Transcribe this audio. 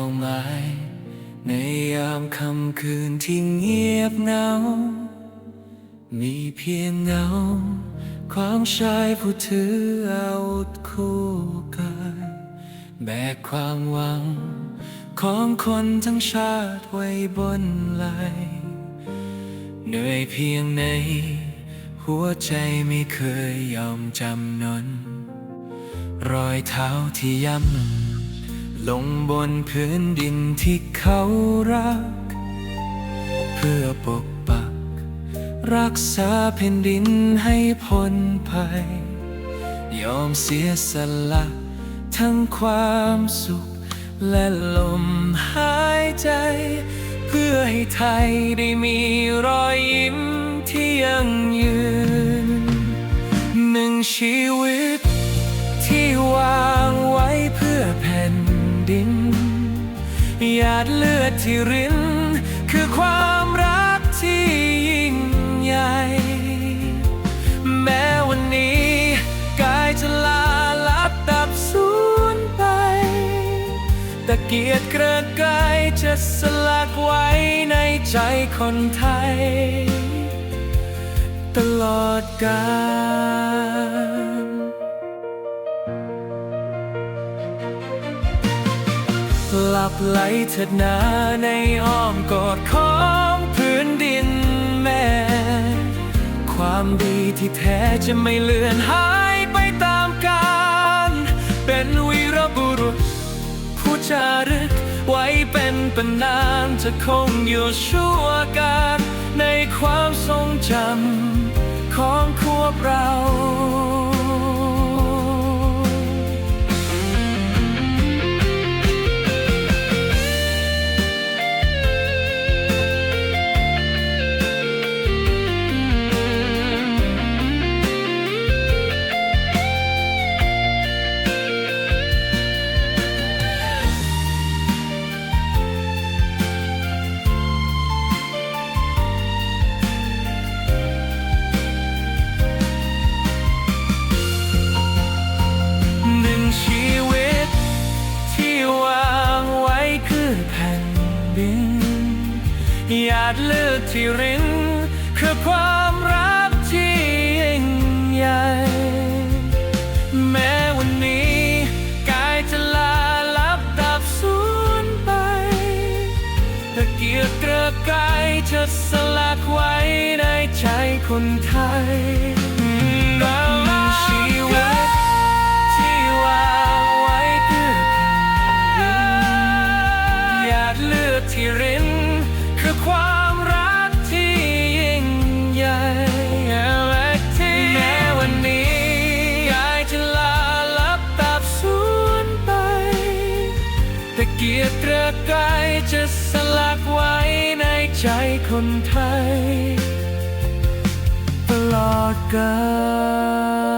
วไม้ในยามค่ำคืนที่เงียบเหงา มีเพียงเงาของชายผู้ถืออาวุธคู่กายแบกความหวัง ของคนทั้งชาติไว้บนไหลเหนื่อยเพียงไหนหัวใจไม่เคยยอมจำนน รอยเท้าที่ย้ำ ลงบนพื้นดินที่เขารัก เพื่อปกปัก รักษาแผ่นดินให้พ้นภัย ยอมเสียสละ ทั้งความสุข และลมหายใจ เพื่อให้ไทยได้มีรอยยิ้มที่ยั่งยืน หนึ่งชีวิต หยาดเลือดที่ริน คือความรักที่ยิ่งใหญ่ แม้วันนี้กายจะลาลับดับสูญไป แต่เกียรติเกระกายจะสลักไว้ในใจคนไทย ตลอดกาล หลับไหลเถิดนาในอ้อมกอดของพื้นดินแม่ ความดีที่แท้จะไม่เลือนหายไปตามกาลเป็นวีรบุรุษ ผู้จารึกไว้เป็นปนานจะคงอยู่ชั่วการใน ชีวิต ที่วางไว้คือแผ่นดินหยาดเลือดที่รินคือความรักที่ยิ่งใหญ่ แม้วันนี้กายจะลาลับดับสูญไปแต่เกียรติเกระกายจะสลักไว้ในใจคนไทยเราชีวิต เกียรติระกายจะสลักไว้ในใจคนไทย ตลอดกาล